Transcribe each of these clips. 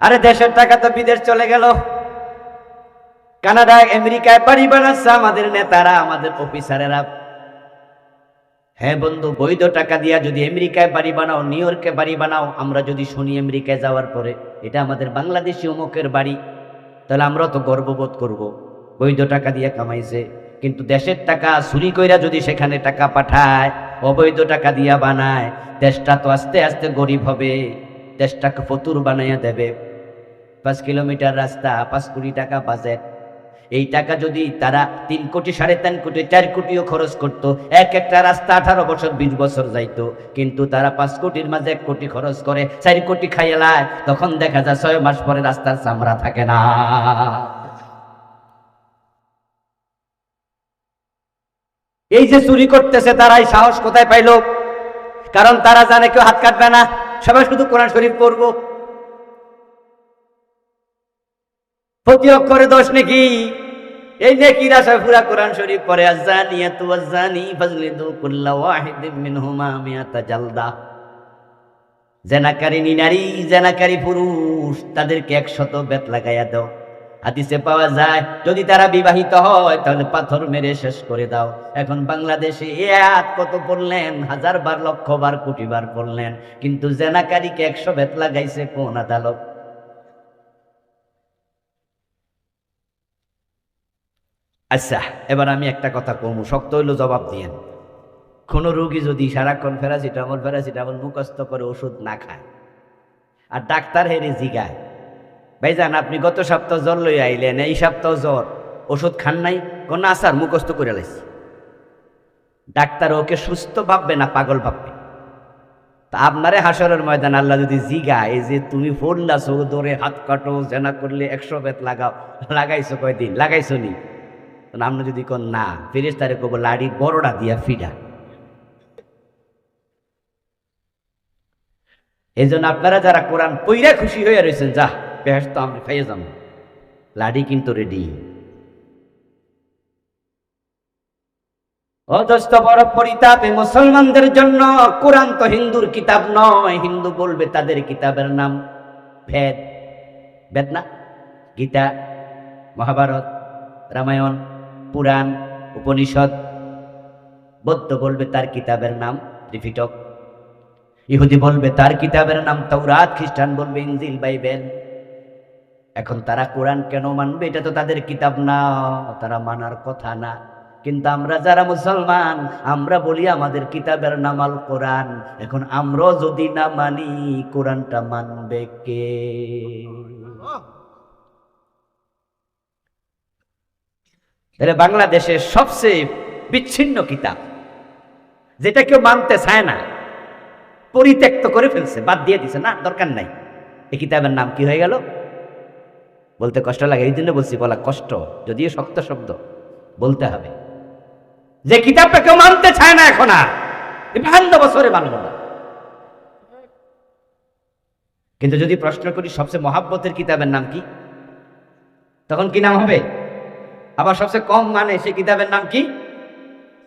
আরে দেশের টাকা তো বিদেশ চলে গেল। কানাডা আমেরিকায়, বাড়ি বানাচ্ছে আমাদের নেতারা, আমাদের অফিসারেরা। হ্যাঁ বন্ধু, বৈধ টাকা দিয়া যদি আমেরিকায় বাড়ি বানাও, নিউ ইয়র্কে বাড়ি বানাও, আমরা যদি শুনি আমেরিকায় যাওয়ার পরে, এটা আমাদের বাংলাদেশি অমুকের বাড়ি, তাহলে আমরাও তো গর্ববোধ করব। বৈধ টাকা দিয়ে কামাইছে, কিন্তু দেশের টাকা চুরি কইরা যদি সেখানে টাকা পাঠায়, অবৈধ টাকা দিয়া বানায়, দেশটা তো আস্তে আস্তে গরিব হবে, দেশটাকে ফতুর বানাইয়া দেবে। পাঁচ কিলোমিটার রাস্তা, পাঁচ কোটি টাকা বাজেট। এই টাকা যদি তারা তিন কোটি, সাড়ে তিন কোটি, চার কোটিও খরচ করত, এক একটা রাস্তা আঠারো বছর, বিশ বছর যাইতো। কিন্তু তারা পাঁচ কোটির মাঝে এক কোটি খরচ করে, চার কোটি খাইয়েলায় তখন দেখা যায় ছয় মাস পরে রাস্তার চামড়া থাকে না। এই যে চুরি করতেছে, তারাই সাহস কোথায় পাইলো? কারণ তারা জানে কেউ হাত কাটবে না। সবাই শুধু কোরআন শরীফ পড়ব। প্রতি অক্ষরে দোষ নাকি। এই নেকির আশায় পুরা কোরআন শরীফ পরে আজানিয়াতু আজানি ফাজলিদু কুল্লা ওয়াহিদিন মিনহুমা মিয়াতা জালদা। জেনাকারী নারী জেনাকারী পুরুষ, তাদেরকে একশত বেত লাগাইয়া দাও। হাদিসে পাওয়া যায়, যদি তারা বিবাহিত হয়, তাহলে পাথর মেরে শেষ করে দাও। এখন বাংলাদেশে এ কত পড়লেন হাজার বার লক্ষ বার কোটি বার পড়লেন। কিন্তু জেনাকারীকে একশো বেত লাগাইছে কোন আদালত? আচ্ছা এবার আমি একটা কথা কমু। শক্ত হইল জবাব দিয়েন। কোনো রুগী যদি সারাক্ষণ ফেরাসিটামল ফেরাসিটামল মুখস্থ করে ওষুধ না খায় আর ডাক্তার হেরে জিগায় ভাইজান আপনি গত সপ্তাহ জ্বর লই আইলেন, এই সপ্তাহ জ্বর, ওষুধ খান নাই, কোন আসার মুখস্থ করে লাইছে। ডাক্তার ওকে সুস্থ ভাববে না পাগল ভাববে? তা আপনারে হাসরের ময়দান আল্লাহ যদি জিগা এই যে তুমি ফোন চোখ ধরে হাত কাটো, জেনা করলে একশো বেত লাগাও, লাগাইছো কয়দিন? লাগাইছো নি? আপনি যদি কোন, না ফিরিস তারে কব লাড়ি বড়টা দিয়া ফিডা এই জন্য আপনারা যারা কোরআন পইরা খুশি হয়ে রয়েছেন যা বেশ তো আমি খাইয়ে যাব লাডি কিন্তু রেডি। বড় পরিতাপ মুসলমানদের জন্য কোরআন তো হিন্দুর কিতাব নয়, হিন্দু বলবে তাদের কিতাবের নাম ভেদ বেদ না গীতা, মহাভারত, রামায়ণ। পুরাণ, উপনিষদ, বৌদ্ধ বলবে তার কিতাবের নাম ত্রিপিটক, ইহুদি বলবে তার কিতাবের নাম তাওরাত, খ্রিস্টান বলবে ইনজিল, বাইবেল। এখন তারা কোরআন কেন মানবে? এটা তো তাদের কিতাব না, তারা মানার কথা না। কিন্তু আমরা যারা মুসলমান, আমরা বলি আমাদের কিতাবের নাম আল কোরআন। এখন আমরাও যদি না মানি, কোরআনটা মানবে কে? তাহলে বাংলাদেশের সবচেয়ে বিচ্ছিন্ন কিতাব, যেটা কেউ মানতে চায় না। পরিত্যক্ত করে ফেলছে, বাদ দিয়ে দিছে, না, দরকার নাই। এই কিতাবের নাম কি হয়ে গেল? বলতে কষ্ট লাগে, এই জন্য বলছি, বলা কষ্ট, যদিও শক্ত শব্দ, বলতে হবে। যে কিতাবটা কেউ মানতে চায় না এখন আর বাহান্ন বছরে মানব না কিন্তু যদি প্রশ্ন করি, সবচেয়ে মহাব্বতের কিতাবের নাম কি? তখন কি নাম হবে? আবার সবচেয়ে কম মানে সে কিতাবের নাম কি?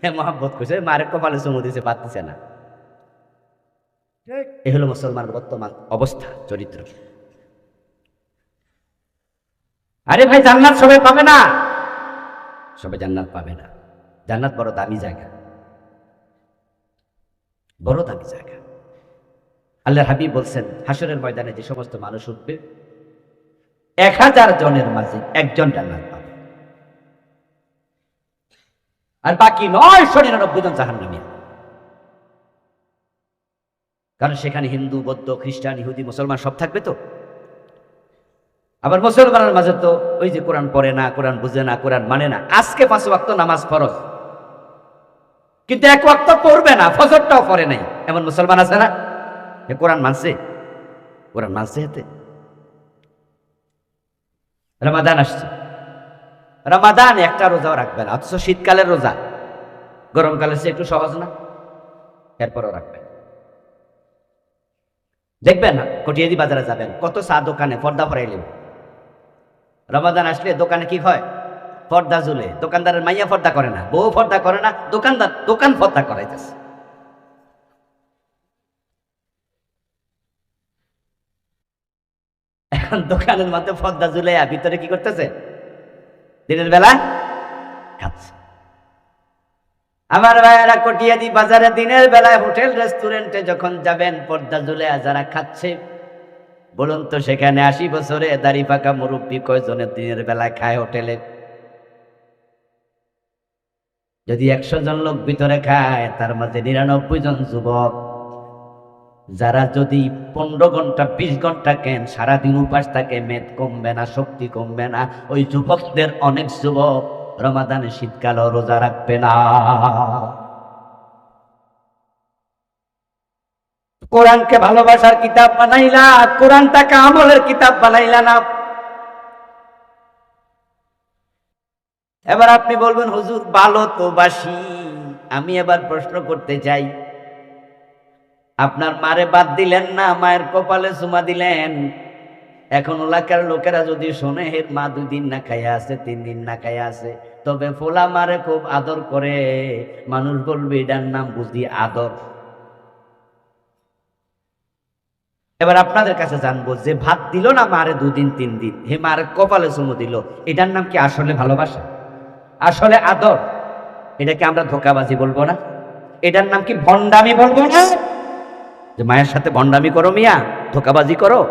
হ্যাঁ মহাব্বত করছে মারের কপালে চুমু দিছে পারতেছে না। এ হলো মুসলমান বর্তমান অবস্থা চরিত্র। আরে ভাই জান্নাত সবাই পাবে না? সবাই জান্নাত পাবে না। জান্নাত বড় দামি জায়গা। বড় দামি জায়গা। আল্লাহ হাবিব বলছেন হাসরের ময়দানে যে সমস্ত মানুষ উঠবে এক হাজার জনের মাঝে একজন জান্নাত। আর বাকি নয়শো নিরানব্বই জন জাহান কারণ সেখানে হিন্দু, বৌদ্ধ, খ্রিস্টান, ইহুদি, মুসলমান সব থাকবে তো। আবার মুসলমানের মাঝে তো ওই যে কোরআন পড়ে না, কোরআন বুঝে না, কোরআন মানে না। আজকে পাঁচ ওয়াক্ত নামাজ ফরজ। কিন্তু এক ওয়াক্ত পড়বে না, ফজরটাও পড়ে নাই। এমন মুসলমান আছে না? এ কোরআন মানছে? কোরআন মানছে হেতে রমাদান আসছে। রমাদান একটা রোজাও রাখবে না, অথচ শীতকালের রোজা। গরমকালের সে একটু সহজ না? এরপরও রাখবেন দেখবেন না, কটিয়াদি বাজারে যাবেন, কত চা দোকানে পর্দা ফরাইলেন রমাদান আসলে দোকানে কি হয়? পর্দা ঝুলে দোকানদারের মাইয়া পর্দা করে না, বউ পর্দা করে না, দোকানদার দোকান পর্দা করাইতেছে। এখন দোকানের মধ্যে পদ্মা ঝুলাইয়া ভিতরে কি করতেছে? দিনের বেলা খাচ্ছে। আমার ভাইয়েরা কটিয়াদি বাজারে দিনের বেলায় হোটেল, রেস্টুরেন্টে যখন যাবেন, পর্দা ঝুলাইয়া যারা খাচ্ছে, বলুন তো সেখানে আশি বছরে দাড়ি পাকা মুরব্বী কয়জনের দিনের বেলায় খায় হোটেলে? যদি একশো জন লোক ভিতরে খায়, তার মাঝে নিরানব্বই জন যুবক। যারা যদি পনেরো ঘণ্টা, বিশ ঘণ্টা কেন, সারাদিন উপাস থাকে, মেদ কমবে না, শক্তি কমবে না, ওই যুবকদের অনেক যুবক রমাদানে শীতকালও রোজা রাখবে না। কোরআনকে ভালোবাসার কিতাব বানাইলা, কোরআনটাকে আমলের কিতাব বানাইলা না। এবার আপনি বলবেন, হুজুর, ভালো তো বাসি। আমি এবার প্রশ্ন করতে চাই আপনার মারে বাদ দিলেন না, মায়ের কপালে চুমা দিলেন। এখন এলাকার লোকেরা যদি শোনে হের মা, দুই দিন না খাইয়া আছে, তিন দিন না খাইয়া আছে। তবে ফোলা মারে খুব আদর করে। মানুষ বলবে, এটার নাম বুঝি আদর। এবার আপনাদের কাছে জানব যে, ভাত দিল না মারে দুদিন তিন দিন? হে মারে কপালে চুমু দিল। এটার নাম কি আসলে ভালোবাসা? আসলে আদর? এটাকে আমরা ধোকাবাজি বলব না? এটার নাম কি ভণ্ডামি বলব না? যে মায়ের সাথে ভণ্ডামি করো মিয়া, ধোকাবাজি করো।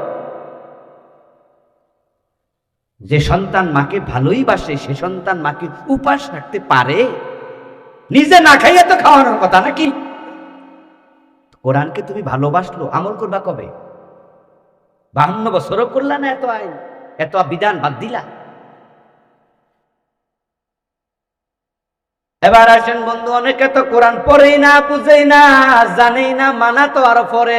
যে সন্তান মাকে ভালোই বাসে, সে সন্তান মাকে উপাস রাখতে পারে। নিজে না খাইয়ে তো খাওয়ানোর কথা নাকি? কোরআনকে তুমি ভালোবাসলো, আমল করবা কবে? বাহান্ন বছরও করলা না এত আইন, এত বিধান বাদ দিলা। এবার আসেন বন্ধু, অনেকে তো কোরআন পড়েই না, বুঝেই না, জানেই না, মানা তো আরও পরে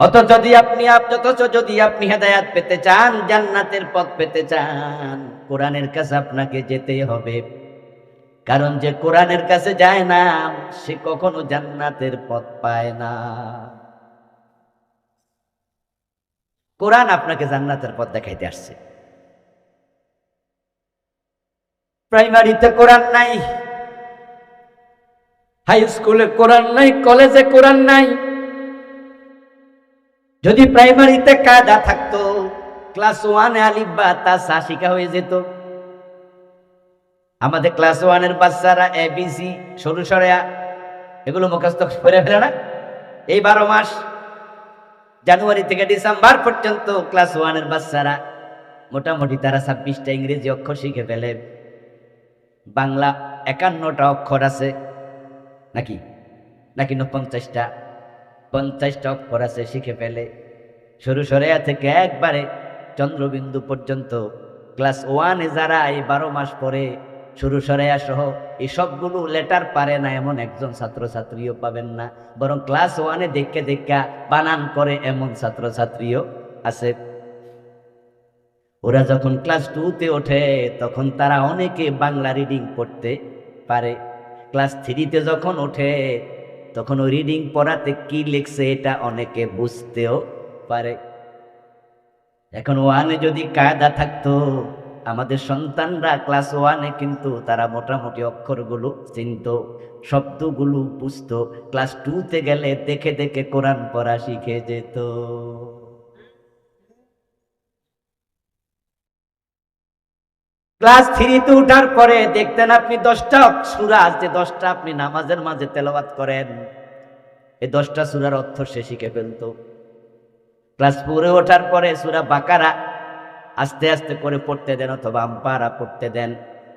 অত যদি আপনি অথচ যদি আপনি হেদায়াত পেতে চান, জান্নাতের পথ পেতে চান, কোরআনের কাছে আপনাকে যেতে হবে। কারণ যে কোরআনের কাছে যায় না, সে কখনো জান্নাতের পথ পায় না। কোরআন আপনাকে জান্নাতের পথ দেখাইতে আসছে। প্রাইমারিতে কোরআন নাই, হাই স্কুলে কোরআন নাই, কলেজে কোরআন নাই। যদি প্রাইমারিতে কায়দা থাকতো, ক্লাস ওয়ানে আলিফ বা তা শিখা হয়ে যেত। আমাদের ক্লাস ওয়ানের বাচ্চারা এ, বি, সি, সরু, সরেয়া, এগুলো মুখস্থ করে ফেলে না? এই বারো মাস, জানুয়ারি থেকে ডিসেম্বর পর্যন্ত ক্লাস ওয়ানের বাচ্চারা মোটামুটি তারা ছাব্বিশটা ইংরেজি অক্ষর শিখে ফেলে। বাংলা একান্নটা অক্ষর আছে। নাকি? নাকি পঞ্চাশটা? পঞ্চাশটা অক্ষর আছে শিখে ফেলে। সরু সরেয়া থেকে একবারে? চন্দ্রবিন্দু পর্যন্ত। ক্লাস ওয়ানে যারা এই বারো মাস পরে শুরু সরেয়া সহ এই সবগুলো লেটার পারে না এমন একজন ছাত্রছাত্রীও পাবেন না। বরং ক্লাস ওয়ানে দেখে দেখা বানান করে এমন ছাত্রছাত্রীও আছে। ওরা যখন ক্লাস টুতে ওঠে, তখন তারা অনেকে বাংলা রিডিং পড়তে পারে। ক্লাস থ্রিতে যখন ওঠে, তখন ওই রিডিং পড়াতে কি লিখছে এটা অনেকে বুঝতেও পারে। এখন ওয়ানে যদি কায়দা থাকতো, আমাদের সন্তানরা ক্লাস ওয়ানে কিন্তু তারা মোটামুটি অক্ষরগুলো চিনত, শব্দগুলো বুঝতো। ক্লাস টুতে গেলে দেখে দেখে কোরআন পড়া শিখে যেত। ক্লাস থ্রিতে উঠার পরে দেখতেন আপনি দশটা সুরা যে দশটা আপনি নামাজের মাঝে তেলাওয়াত করেন। এই দশটা সুরার অর্থ সে শিখে ফেলত। ক্লাস ফোরে ওঠার পরে সুরা বাকারা আস্তে আস্তে করে পড়তে দেন অথবা আম্পারা পড়তে দেন।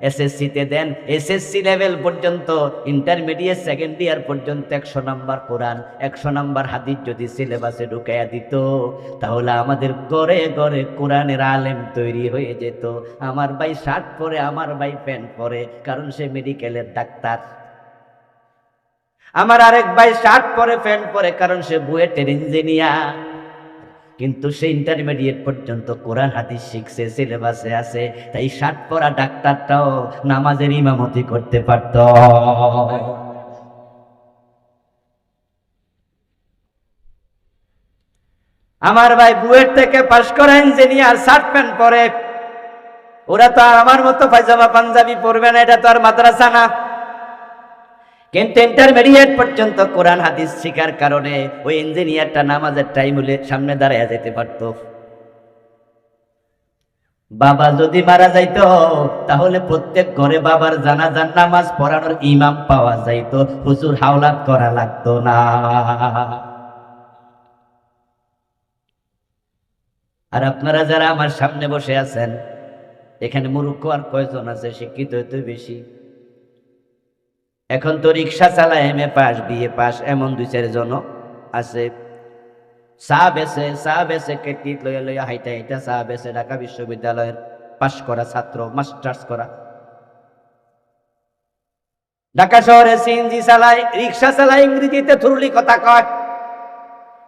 এসএসসিতে দেন। এসএসসি লেভেল পর্যন্ত ইন্টারমিডিয়েট সেকেন্ড ইয়ার পর্যন্ত একশো নাম্বার কোরআন, একশো নাম্বার হাদিস যদি সিলেবাসে ঢুকাইয়া দিত, তাহলে আমাদের গড়ে গড়ে কোরআনের আলেম তৈরি হয়ে যেত। আমার ভাই শার্ট পরে, আমার ভাই প্যান্ট পরে, কারণ সে মেডিকেলের ডাক্তার। আমার আরেক ভাই শার্ট পরে, প্যান্ট পরে, কারণ সে বুয়েটের ইঞ্জিনিয়ার কিন্তু সে ইন্টারমিডিয়েট পর্যন্ত কোরআন, হাদিস, শিখছে সিলেবাসে আছে, তাই শার্ট পরা ডাক্তারটাও নামাজের ইমামতি করতে পারত। আমার ভাই বুয়েট থেকে পাশ করা ইঞ্জিনিয়ার শার্ট প্যান্ট পরে। ওরা তো আর আমার মতো পায়জামা, পাঞ্জাবি পরবে না, এটা তো আর মাদ্রাসা না। কিন্তু ইন্টারমিডিয়েট পর্যন্ত কোরআন হাদিস শিকার কারণে ওই ইঞ্জিনিয়ারটা নামাজের টাইম হলে সামনে দাঁড়ায় যেতে পারতো। বাবা যদি মারা যাইত, তাহলে প্রত্যেক ঘরে বাবার জানাজার নামাজ পড়ানোর ইমাম পাওয়া যাইতো। হুজুর হাওলাত করা লাগতো না। আর আপনারা যারা আমার সামনে বসে আছেন, এখানে মুরুক্ষ আর কয়জন আছে? শিক্ষিত হইতে বেশি। এখন তো রিক্সা চালায় M A pass, BA pass, এমন দুই চারজন আছে। চা বেছে চা বেছে কেটলি লইয়া লইয়া হাইটা হাইটা চা বেছে ঢাকা বিশ্ববিদ্যালয়ের পাশ করা ছাত্র, মাস্টার্স করা। ঢাকা শহরে সিএনজি চালায়, রিক্সা চালায়, ইংরেজিতে থুরলি কথা কয়।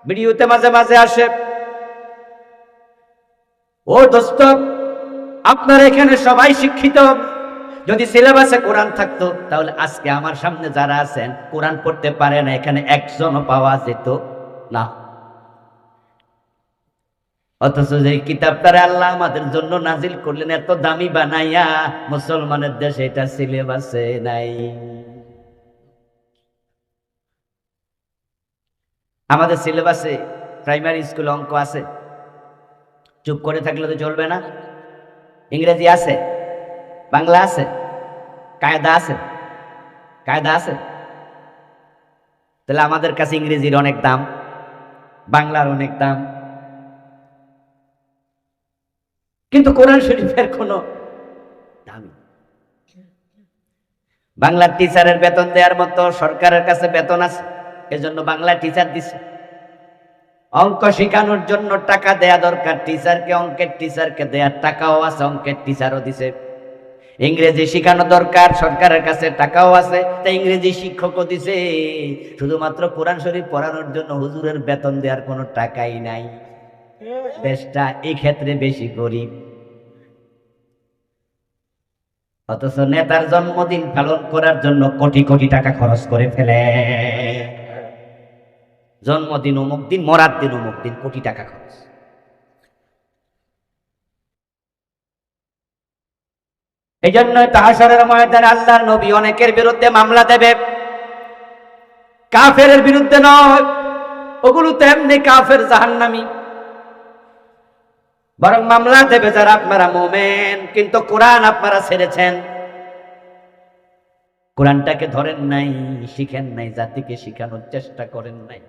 ভিডিওতে মাঝে মাঝে আসে, ও দোস্ত, আপনার এখানে সবাই শিক্ষিত যদি সিলেবাসে কোরআন থাকতো, তাহলে আজকে আমার সামনে যারা আছেন, কোরআন পড়তে পারে না, এখানে একজনও পাওয়া যেত না। অথচ যে কিতাবটারে আল্লাহ আমাদের জন্য নাজিল করলেন, এত দামি বানাইয়া মুসলমানের দেশে এটা সিলেবাসে নাই। আমাদের সিলেবাসে প্রাইমারি স্কুলে অঙ্ক আছে। চুপ করে থাকলে তো চলবে না। ইংরেজি আছে। বাংলা আছে, কায়দা আছে কায়দা আছে। তাহলে আমাদের কাছে ইংরেজির অনেক দাম, বাংলার অনেক দাম। কিন্তু কোরআন শরীফের কোনো দামি বাংলার টিচারের বেতন দেওয়ার মতো সরকারের কাছে বেতন আছে, এজন্য বাংলা টিচার দিছে। অঙ্ক শেখানোর জন্য টাকা দেয়া দরকার, টিচারকে, অঙ্কের টিচারকে দেয়ার টাকাও আছে, অঙ্কের টিচারও দিছে। ইংরেজি শেখানো দরকার, সরকারের কাছে টাকাও আছে। তাই ইংরেজি শিক্ষকও দিছে। শুধুমাত্র কোরআন শরীফ পড়ানোর জন্য হুজুরের বেতন দেওয়ার কোনো টাকাই নাই। দেশটা এই ক্ষেত্রে বেশি গরিব। অথচ নেতার জন্মদিন পালন করার জন্য কোটি কোটি টাকা খরচ করে ফেলে। জন্মদিন, অমুক দিন, মরার দিন, অমুক দিন কোটি টাকা খরচ। এই জন্য তাহাসরের ময়দানে আল্লাহর নবী অনেকের বিরুদ্ধে মামলা দেবে। কাফের বিরুদ্ধে নয়, ওগুলো তো এমনি কাফের জাহান্নামী। বরং মামলা দেবে যারা আপনারা মোমেন, কিন্তু কোরআন আপনারা ছেড়েছেন। কোরআনটাকে ধরেন নাই, শিখেন নাই, জাতিকে শিখানোর চেষ্টা করেন নাই।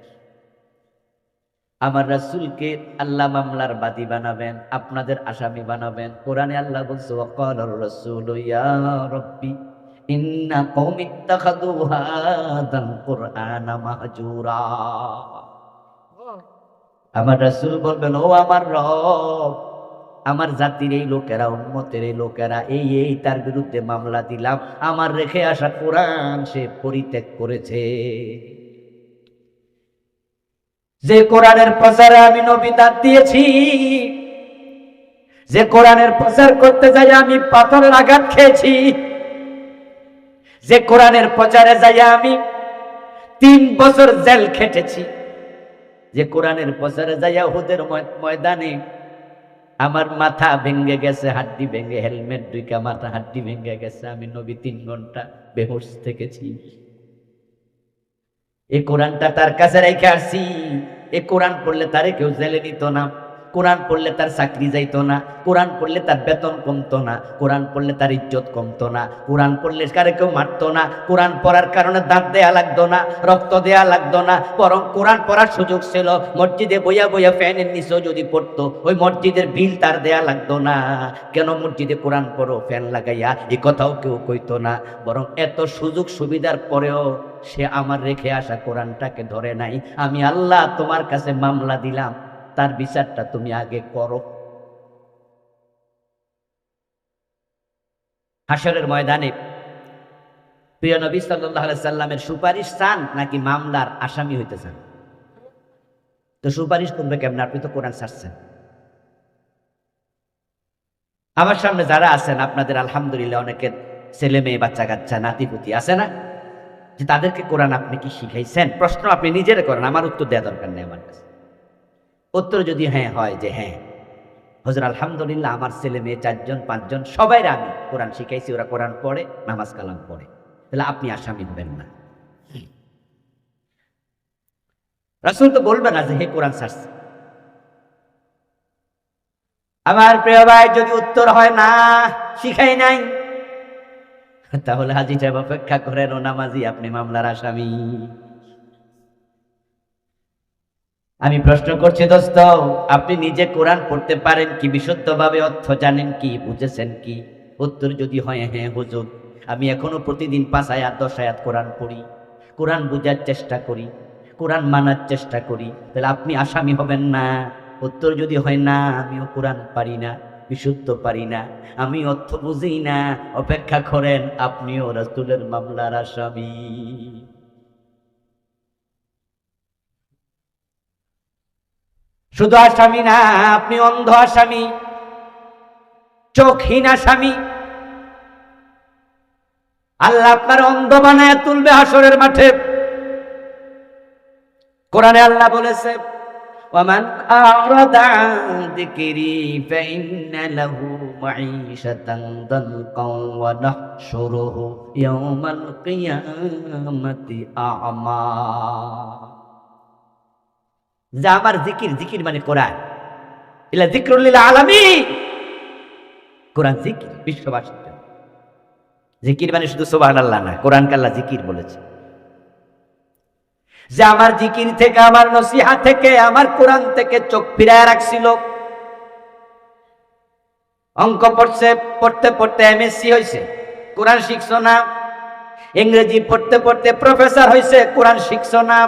আমার রাসূলকে আল্লাহ মামলার বাদী বানাবেন, আপনাদের আসামি বানাবেন। কোরআনে আল্লাহ বলছে ওয়াকালার রাসূল, ইয়া রাব্বি, ইন্না কওমি ইত্তাখাযু হাদাল কুরআনা মাহজুরা। আমার রাসূল বলবেন, ও আমার রব, আমার জাতির এই লোকেরা উন্মতের এই লোকেরা, এই এই, তার বিরুদ্ধে মামলা দিলাম। আমার রেখে আসা কোরআন সে পরিত্যাগ করেছে। যে কোরআনের প্রচারে আমি নবী দাঁত দিয়েছি, যে কোরআনের প্রচার করতে যাই আমি পাথরের আঘাত খেয়েছি, যে কোরআনের প্রচারে যাই আমি তিন বছর জেল খেটেছি, যে কোরআনের প্রচারে যাইয়া হুদের ময়দানে আমার মাথা ভেঙ্গে গেছে, হাড্ডি ভেঙ্গে হেলমেট দুইকা মাথা হাড্ডি ভেঙ্গে গেছে, আমি নবী তিন ঘণ্টা বেহোশ থেকেছি। এই কোরআনটা তার কাছে রেখে আসছি এ কোরআন পড়লে তারে কেউ জেলে নিত না। কোরআন পড়লে তার চাকরি যাইতো না, কোরআন পড়লে তার বেতন কমতো না, কোরআন পড়লে তার ইজ্জত কমতো না, কোরআন পড়লে কারে কেউ মারতো না, কোরআন পড়ার কারণে দাঁত দেয়া লাগতো না, রক্ত দেয়া লাগতো না, বরং কোরআন পড়ার সুযোগ ছিল, মসজিদে বইয়া বইয়া ফ্যানের নিচেও যদি পড়তো, ওই মসজিদের বিল তার দেয়া লাগতো না। কেন মসজিদে কোরআন পড়ো, ফ্যান লাগাইয়া? এ কথাও কেউ কইতো না। বরং এত সুযোগ সুবিধার পরেও সে আমার রেখে আসা কোরআনটাকে ধরে নাই। আমি আল্লাহ তোমার কাছে মামলা দিলাম। তার বিচারটা তুমি আগে করো। হাসরের ময়দানে প্রিয় নবী সাল্লাহ সাল্লামের সুপারিশ চান নাকি মামলার আসামি হইতে চান? তো সুপারিশ করবে কেমন? আপনি তো কোরআন ছাড়ছেন। আমার সামনে যারা আছেন, আপনাদের আলহামদুলিল্লাহ অনেকের ছেলে মেয়ে, বাচ্চা কাচ্চা নাতিপুতি আছে না? যে তাদেরকে কোরআন আপনি কি শিখাইছেন? প্রশ্ন আপনি নিজের করেন, আমার উত্তর দেওয়া দরকার নেই আমার কাছে। উত্তর যদি হ্যাঁ হয় যে হ্যাঁ। হজর, আলহামদুলিল্লাহ, আমার ছেলে মেয়ে চারজন, পাঁচজন সবাই আমি কোরআন শিখাইছি, ওরা কোরআন পড়ে, নামাজ কালাম পড়ে। তাহলে আপনি আসামি হবেন না। রাসুল তো বলবে না যে হে কোরআন সারছে আমার প্রিয় ভাই, যদি উত্তর হয় না, শিখাই নাই, তাহলে হাজি সাহেব অপেক্ষা করেন, ও নামাজি, আপনি মামলার আসামি। আমি প্রশ্ন করছি, দোস্ত, আপনি নিজে কোরআন পড়তে পারেন কি? বিশুদ্ধভাবে অর্থ জানেন কি? বুঝেছেন কি? উত্তর যদি হয় হ্যাঁ হুজুর। আমি এখনও প্রতিদিন পাঁচ আয়াত, দশ আয়াত কোরআন পড়ি। কোরআন বোঝার চেষ্টা করি। কোরআন মানার চেষ্টা করি। তাহলে আপনি আসামি হবেন না। উত্তর যদি হয়, না, আমিও কোরআন পারি না, বিশুদ্ধ পারি না। আমি অর্থ বুঝি না। অপেক্ষা করেন, আপনিও রাসূলের মামলার আসামি। শুধু আসামি না আপনি অন্ধ আসামি চোখহীন আসামি আল্লাহ আপনার অন্ধ বানায় তুলবে হাসরের মাঠে কোরআনে আল্লাহ বলেছে ومن أعرض عن ذكري فإن له معيشة ضنكا ونحشره يوم القيامة أعمى যা আমার জিকির জিকির মানে কোরআন। ইলা জিক্রুল্লিল আলামী কোরআন জিকির বিশ্ববাসীর জন্য। জিকির মানে শুধু সোবাহ আল্লাহ না কোরআন কাল্লা জিকির বলেছে। যে আমার জিকির থেকে, আমার নসিহা থেকে, আমার কোরআন থেকে চোখ ফিরায় রাখছিল। অঙ্ক পড়ছে, পড়তে পড়তে এমএসসি হয়েছে কোরআন শিখছ না? ইংরেজি পড়তে পড়তে প্রফেসর হয়েছে কোরআন শিখছ না?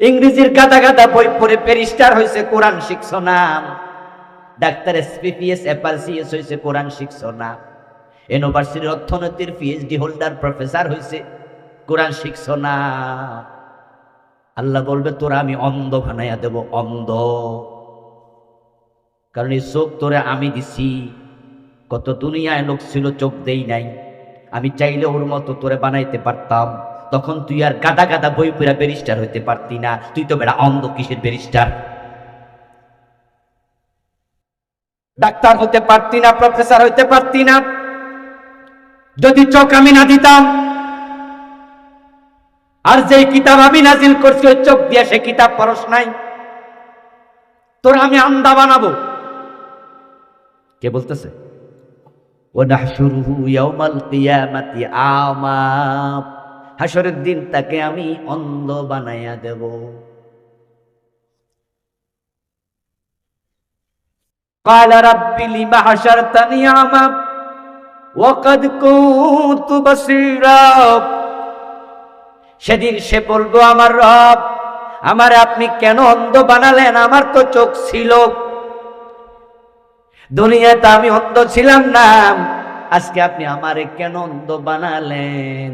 ইংরেজির গাদা গাদা বই পড়ে পেরিস্টার হয়েছে কোরআন শিখছ না। ডাক্তার এসপিপিএস এপালসিএস হয়েছে কোরআন শিখছ না। ইউনিভার্সিটির অর্থনীতির পিএইচডি হোল্ডার প্রফেসর হয়েছে কোরআন শিখছ না। আল্লাহ বলবে, তোরা আমি অন্ধ বানাইয়া দেব, অন্ধ। কারণ এই চোখ তোরে আমি দিছি। কত দুনিয়ায় লোক ছিল, চোখ দেই নাই। আমি চাইলে ওর মতো তোরে বানাইতে পারতাম। তখন তুই আর গাদা গাদা বই পুরা ব্যারিস্টার হইতে পারতি না। তুই তো বেড়া অন্ধ কিসের ব্যারিস্টার? ডাক্তার হতে পারতি না, প্রফেসর হইতে পারতি না। যদি চোখ আমি না দিতাম, আর যে কিতাব আমি নাজিল করছি, ওই চোখ দিয়ে সে কিতাব পরশ নাই। তোর আমি আন্দা বানাবো। কে বলতেছে? ও নাহশুরুহু ইয়াউমাল কিয়ামাতি আমা হাসরের দিন তাকে আমি অন্ধ বানাইয়া দেব قال رب لم حشرتني أعمى وقد كنت بصيرا সেদিন সে বলবো আমার রব আমার আপনি কেন অন্ধ বানালেন আমার তো চোখ ছিল দুনিয়াতে আমি অন্ধ ছিলাম না আজকে আপনি আমারে কেন অন্ধ বানালেন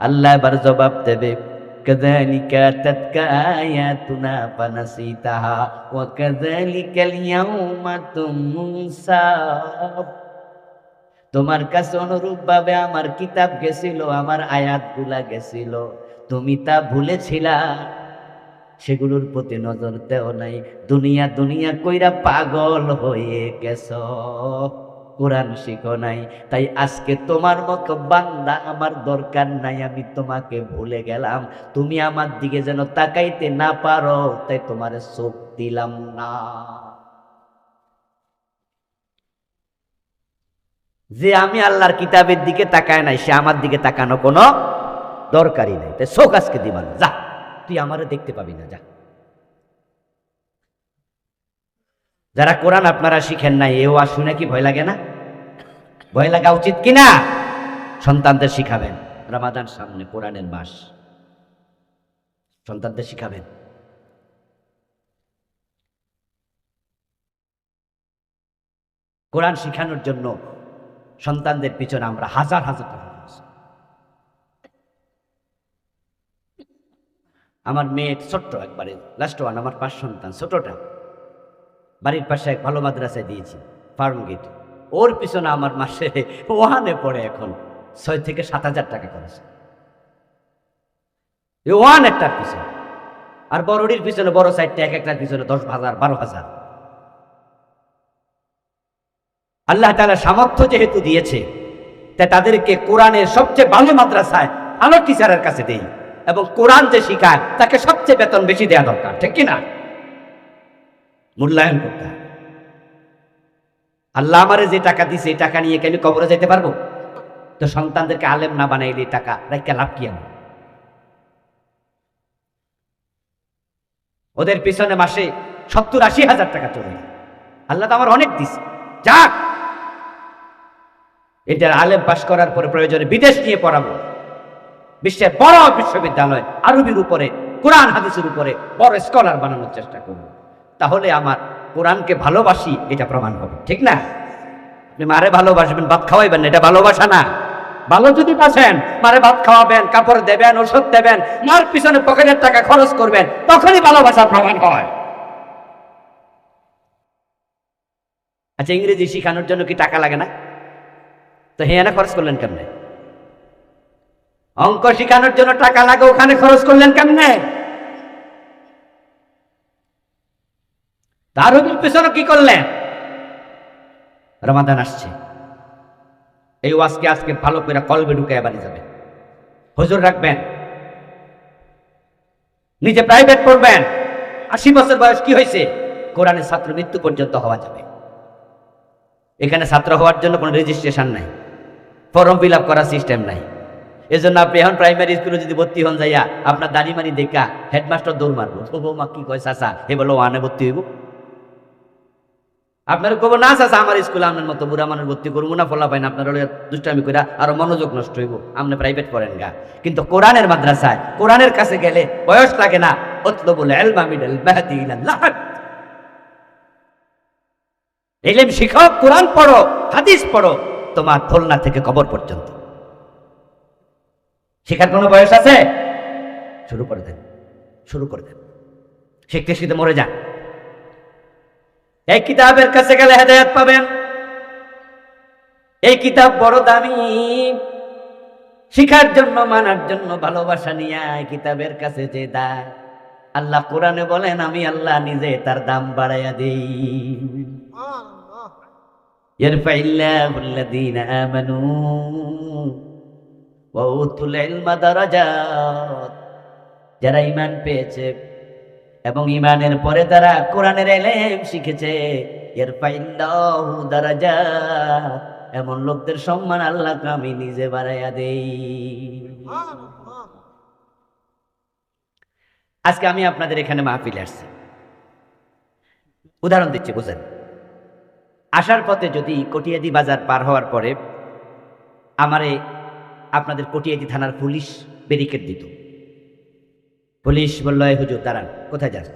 আল্লাহ এবার জবাব দেবে كذلك أتتك آياتنا فنسيتها وكذلك اليوم تنسى তোমার কাছে অনুরূপ ভাবে আমার কিতাব গেছিল আমার আয়াতগুলা গেছিল তুমি তা ভুলেছিলা সেগুলোর প্রতি নজর দেও নাই দুনিয়া দুনিয়া কইরা পাগল হয়ে গেছ কোরআন শিখো নাই। তাই আজকে তোমার মতো বান্দা আমার দরকার নাই, আমি তোমাকে ভুলে গেলাম। তুমি আমার দিকে যেন তাকাইতে না পারো, তাই তোমার চোখ দিলাম না। যে আমি আল্লাহর কিতাবের দিকে তাকায় নাই, সে আমার দিকে তাকানো কোনো দরকারই নাই। তাই চোখ আজকে দিবা না। যা, তুই আমারে দেখতে পাবি না, যা। যারা কোরআন আপনারা শিখেন নাই, এও আর শুনে কি ভয় লাগে না? ভয় লাগা উচিত কিনা? সন্তানদের শিখাবেন। রামাদান সামনে, কোরআনের মাস। সন্তানদের শিখাবেন। কোরআন শিখানোর জন্য সন্তানদের পিছনে আমরা হাজার হাজার টাকা আমার মেয়ে ছোট্ট একবারে লাস্ট ওয়ান আমার পাঁচ সন্তান, ছোটটা। বাড়ির পাশে এক ভালো মাদ্রাসায় দিয়েছি, ফার্ম গেট। ওর পিছনে আমার মাসে ওয়ানে পড়ে এখন। ছয় থেকে সাত হাজার টাকা খরচ ওয়ান একটার পিছনে। আর বড়ডির পিছনে, বড় সাইডটা এক একটার পিছনে দশ হাজার, বারো হাজার। আল্লাহ তাআলা সামর্থ্য যেহেতু দিয়েছে তাই তাদেরকে কোরআনের সবচেয়ে ভালো মাদ্রাসায় ভালো টিচারের কাছে দেই। এবং কোরআন যে শিখায়, তাকে সবচেয়ে বেতন বেশি দেওয়া দরকার, ঠিক কিনা? মূল্যায়ন করতে হবে আল্লাহ আমারে যে টাকা দিছে, এই টাকা নিয়ে কি আমি কবরে যেতে পারব? তো সন্তানদেরকে আলেম না বানাইলে টাকা রেখে লাভ কি আমার? ওদের পিছনে মাসে সত্তর আশি হাজার টাকা চলে। আল্লাহ তো আমার অনেক দিছে। যাক! এটার আলেম পাশ করার পরে প্রয়োজনে বিদেশ নিয়ে পড়াবো। বিশ্বের বড় বিশ্ববিদ্যালয়, আরবির উপরে, কোরআন, হাদিসের উপরে বড় স্কলার বানানোর চেষ্টা করব। তাহলে আমার কোরআনকে ভালোবাসি, এটা প্রমাণ হবে। ঠিক না? আপনি মারে ভালোবাসবেন, ভাত খাওয়াইবেন এটা ভালোবাসা না। ভালো যদি বাসেন, মারে ভাত খাওয়াবেন, কাপড় দেবেন, ওষুধ দেবেন, মার পিছনে পকেটের টাকা খরচ করবেন, তখনই ভালোবাসার প্রমাণ হয়। আচ্ছা ইংরেজি শেখানোর জন্য কি টাকা লাগে না? তো হেয়ানা খরচ করলেন কেমনে? অঙ্ক শেখানোর জন্য টাকা লাগে, ওখানে খরচ করলেন কেমনে? তার পিছনে কি করলেন? রমাদান আসছে। এই ওয়াজকে আজকে ভালো করে কলবে ঢুকে বাড়ি যাবে হুজুর রাখবেন। নিজে প্রাইভেট পড়বেন। আশি বছর বয়স কি হয়েছে? কোরআনের ছাত্র মৃত্যু পর্যন্ত হওয়া যাবে। এখানে ছাত্র হওয়ার জন্য কোনো রেজিস্ট্রেশন নাই। ফর্ম ফিল আপ করার সিস্টেম নাই। এজন্য আপনি এখন প্রাইমারি স্কুলে যদি ভর্তি হন যাইয়া, আপনার দাড়ি মানি দেখা হেডমাস্টার দৌড় মারবো। বৌমা কি কয়, চাচা হে বলো ওয়ানে ভর্তি হইব? আপনার কব না চাচা আমার স্কুলে আপনার মতো বুড়া মানুষ ভর্তি করব না, ফলা পাই না, আপনার দুষ্টামি করে আরও মনোযোগ নষ্ট হইব। আপনি প্রাইভেট পড়েন গা। কিন্তু কোরআনের মাদ্রাসায়, কোরআনের কাছে গেলে বয়স লাগে না। অতলো বলে মেহাদি ইলাল্লাহ এলেম শিখাও কোরআন পড়ো, হাদিস পড়ো, তোমার দোলনা থেকে কবর পর্যন্ত। শেখার কোনো বয়স আছে? শুরু করে দেন, শুরু করে দেন। শিখতে শিখতে মরে যান। এই কিতাবের কাছে গেলে হেদায়াত পাবেন। এই কিতাব বড় দামি। শিখার জন্য মানার জন্য ভালোবাসা নিয়ে কিতাবের কাছে যে দায় আল্লাহ কোরআনে বলেন আমি আল্লাহ নিজে তার দাম বাড়াইয়া দিই। যারা ইমান পেয়েছে এবং ইমানের পরে তারা কোরআনের এলেম শিখেছে। এর দারাজাত এমন লোকদের সম্মান আল্লাহকে আমি নিজে বাড়াইয়া দেই। আজকে আমি আপনাদের এখানে মাহফিলে আসছি। উদাহরণ দিচ্ছি বুঝেন আসার পথে যদি কটিয়াদি বাজার পার হওয়ার পরে আমারে আপনাদের কটিয়াদি থানার পুলিশ ব্যারিকেড দিত। পুলিশ বলল, এই হুজুর, দাঁড়ান, কোথায় যান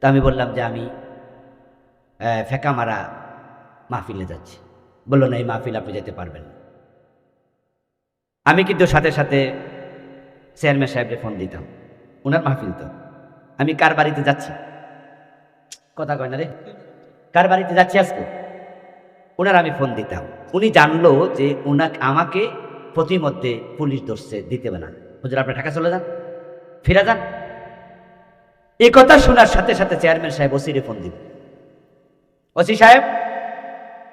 তা আমি বললাম যে আমি ফেকা মারা মাহফিলে যাচ্ছি। বলল, না, এই মাহফিল আপনি যেতে পারবেন আমি কিন্তু সাথে সাথে চেয়ারম্যান সাহেবকে ফোন দিতাম। ওনার মাহফিল তো। আমি, কার বাড়িতে যাচ্ছি? কথা কয় না রে। কার বাড়িতে যাচ্ছি আজকে? ওনার আমি ফোন দিতাম। উনি জানলো যে ওনাকে আমাকে প্রতিমধ্যে পুলিশ ধরছে, দিতে না। হুজুর, আপনি ঢাকা চলে যান। ফিরে যান। এই কথা শোনার সাথে সাথে চেয়ারম্যান সাহেব ওসিরে ফোন দিন ওসি সাহেব,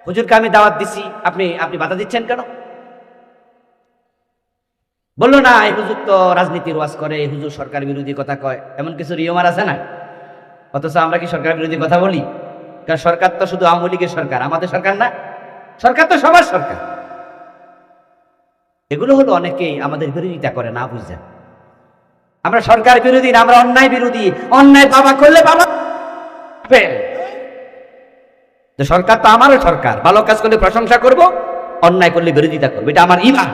হুজুরকে আমি দাওয়াত দিছি, আপনি আপনি বাধা দিচ্ছেন কেন? বলল, না, এই হুজুর তো রাজনীতির ওয়াজ করে, এই হুজুর সরকার বিরোধী কথা কয়। এমন কিছু রিয়মার আছে না? অথচ আমরা কি সরকার বিরোধী কথা বলি? কারণ সরকার তো শুধু আওয়ামী লীগের সরকার, আমাদের সরকার না। সরকার তো সবার সরকার। এগুলো হলো অনেকেই আমাদের বিরোধিতা করে, না বুঝছেন আমরা সরকার বিরোধী না, আমরা অন্যায় বিরোধী। অন্যায় বাবা করলে বাবা তো সরকার তো আমারও সরকার। ভালো কাজ করলে প্রশংসা করব, অন্যায় করলে বিরোধিতা করব। এটা আমার ইমান।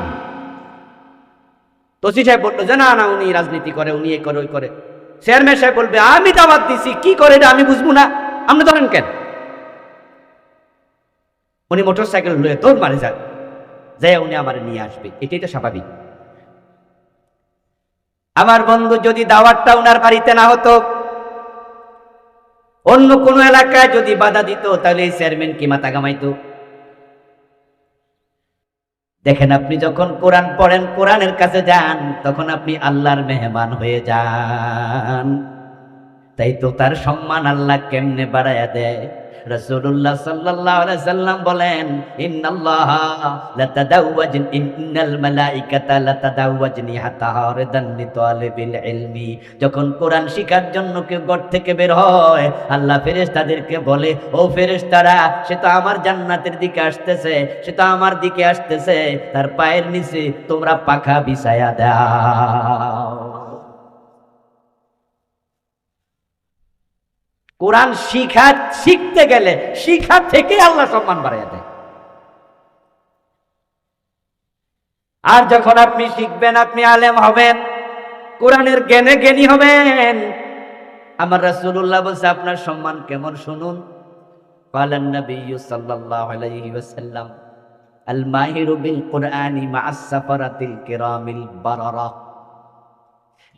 তোসি সাহেব বলল, যে না না, উনি রাজনীতি করে, উনি এ করে, ওই করে। চেয়ারম্যান সাহেব বলবে, আমি দাবাত দিছি, কি করে এটা আমি বুঝব না। আপনি ধরেন কেন? উনি মোটর সাইকেল লয়ে তোর মারে যান। যাই উনি আমার নিয়ে আসবে। এটাই তো স্বাভাবিক। আমার বন্ধু যদি দাওয়াতটা উনার বাড়িতে না হতো, অন্য কোনো এলাকায় যদি বাধা দিত, তাহলে এই চেয়ারম্যান কি মাথা কামাইত দেখেন, আপনি যখন কোরআন পড়েন, কোরআনের কাছে যান, তখন আপনি আল্লাহর মেহমান হয়ে যান। তাই তো তার সম্মান আল্লাহ কেমনে বাড়ায়া দেয়? রাসূলুল্লাহ সাল্লাল্লাহু আলাইহি সাল্লাম বলেন লাতাদাওয়াজ, ইন্নাল মালাইকাতা লিতালিবিল ইলমি। যখন কোরআন শিখার জন্য কেউ ঘর থেকে বের হয়, আল্লাহ ফেরেশতাদেরকে বলে, ও ফেরেশতারা, সে তো আমার জান্নাতের দিকে আসতেছে, সে তো আমার দিকে আসতেছে, তার পায়ের নিচে তোমরা পাখা বিছায়া দাও। কোরআন শিখা শিখতে গেলে শিখা থেকে আল্লাহ সম্মান বাড়াইয়া দেয় আর যখন আপনি শিখবেন আপনি আলেম হবেন কোরআনের জ্ঞানে জ্ঞানী হবেন আমার রাসূলুল্লাহ বলছে আপনার সম্মান কেমন শুনুন قال النبي صلى الله عليه وسلم الماهر بالقرآن مع السفرة الكرام البررة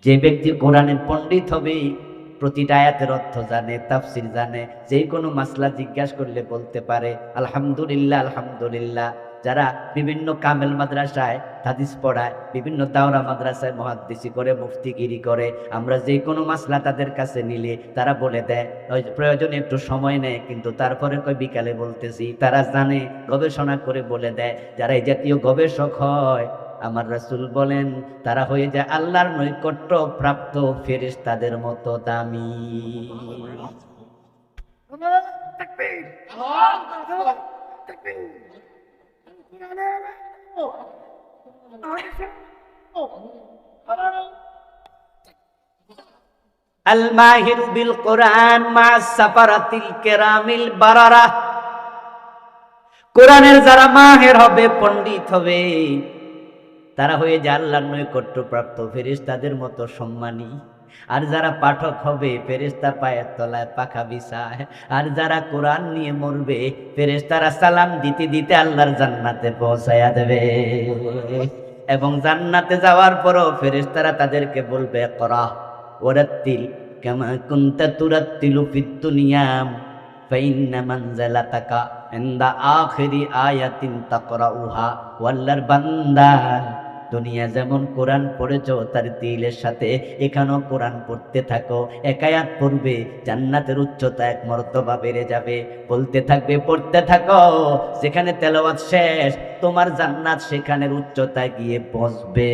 যে ব্যক্তি কোরআনের পণ্ডিত হবে প্রতিটা আয়াতের অর্থ জানে, তাফসির জানে, যে কোনো মাসলা জিজ্ঞাসা করলে বলতে পারে, আলহামদুলিল্লাহ আলহামদুলিল্লাহ। যারা বিভিন্ন কামেল মাদ্রাসায় হাদিস পড়ায়, বিভিন্ন দাওরা মাদ্রাসায় মহাদ্দিসি করে, মুফতিগিরি করে, আমরা যে কোনো মাসলা তাদের কাছে নিলে তারা বলে দেয় প্রয়োজনে একটু সময় নেয়। কিন্তু তারপরে কই বিকালে বলতেছি। তারা জানে, গবেষণা করে বলে দেয়, যারা এই জাতীয় গবেষক হয় আমার রাসূল বলেন, তারা হয়ে যায় আল্লাহর নৈকট্য প্রাপ্ত ফেরেশ তাদের মতো দামি। কোরআনের যারা মাহের হবে, পণ্ডিত হবে তারা হয়ে যায় আল্লাহর নৈকট্য প্রাপ্ত ফেরেশতাদের মতো সম্মানী। আর যারা পাঠক হবে, ফেরেশতা পায়ের তলায় পাখা বিছায়। আর যারা কোরআন নিয়ে মরবে, ফেরেশতারা সালাম দিতে দিতে আল্লাহর জান্নাতে পৌঁছায়া দেবে। এবং জান্নাতে যাওয়ার পরও ফেরেশতারা তাদেরকে বলবে করা ওরাত্তিল কামা কুনতা তুরাত্তিলু ফিদ দুনিয়াম ফাইন্না মানজালাতাকা ইনদা আখিরি আয়াতিন তাকরাউহা ওয়াল্লার বান্দা। দুনিয়া যেমন কোরআন পড়েছ, তার দিলের সাথে এখানেও কোরআন পড়তে থাকো। একায়াত পড়বে, জান্নাতের উচ্চতা এক মর্তবা বেড়ে যাবে। বলতে থাকবে, পড়তে থাকো, যেখানে তেলাওয়াত শেষ, তোমার জান্নাত সেখানের উচ্চতায় গিয়ে পৌঁছবে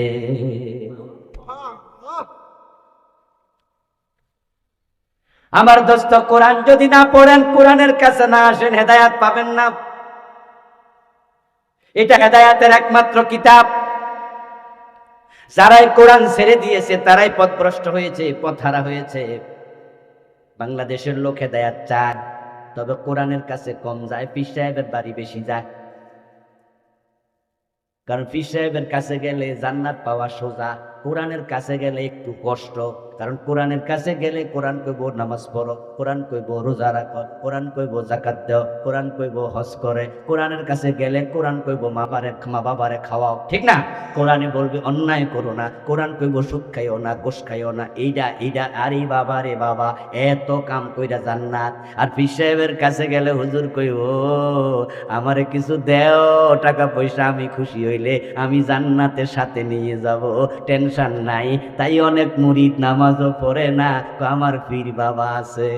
আমার দোস্ত, কোরআন যদি না পড়েন, কোরআনের কাছে না আসেন, হেদায়াত পাবেন না। এটা হেদায়াতের একমাত্র কিতাব। যারাই কোরআন ছেড়ে দিয়েছে, তারাই পথভ্রষ্ট হয়েছে, পথহারা হয়েছে। বাংলাদেশের লোকে দেয়ার চায় তবে কোরআনের কাছে কম যায়, পীর সাহেবের বাড়ি বেশি যায়। কারণ পীর সাহেবের কাছে গেলে জান্নাত পাওয়া সোজা। কোরআনের কাছে গেলে একটু কষ্ট, কারণ কোরআনের কাছে গেলে কোরআন কইব নামাজ পড়ো, কোরআন কইব রোজা রাখো, কোরআন কইব জাকাত দেও, কোরআন কইব হজ করে, কোরআনের কাছে গেলে কোরআন কইব মা বারে মা বাবারে খাওয়াও, ঠিক না? কোরআনে বলবে, অন্যায় করো না, কোরআন কইব সুদ খাইও না গোস খাইও না এইটা এইটা আরে বাবা, রে বাবা, এত কাম কইরা জান্নাত। আর পীর সাহেবের কাছে গেলে হুজুর কইব আমারে কিছু দেও, টাকা পয়সা, আমি খুশি হইলে আমি জান্নাতের সাথে নিয়ে যাব, টেনশন নাই তাই অনেক মুরিদ নামাজও পড়ে না। আমার পীর বাবা আছে।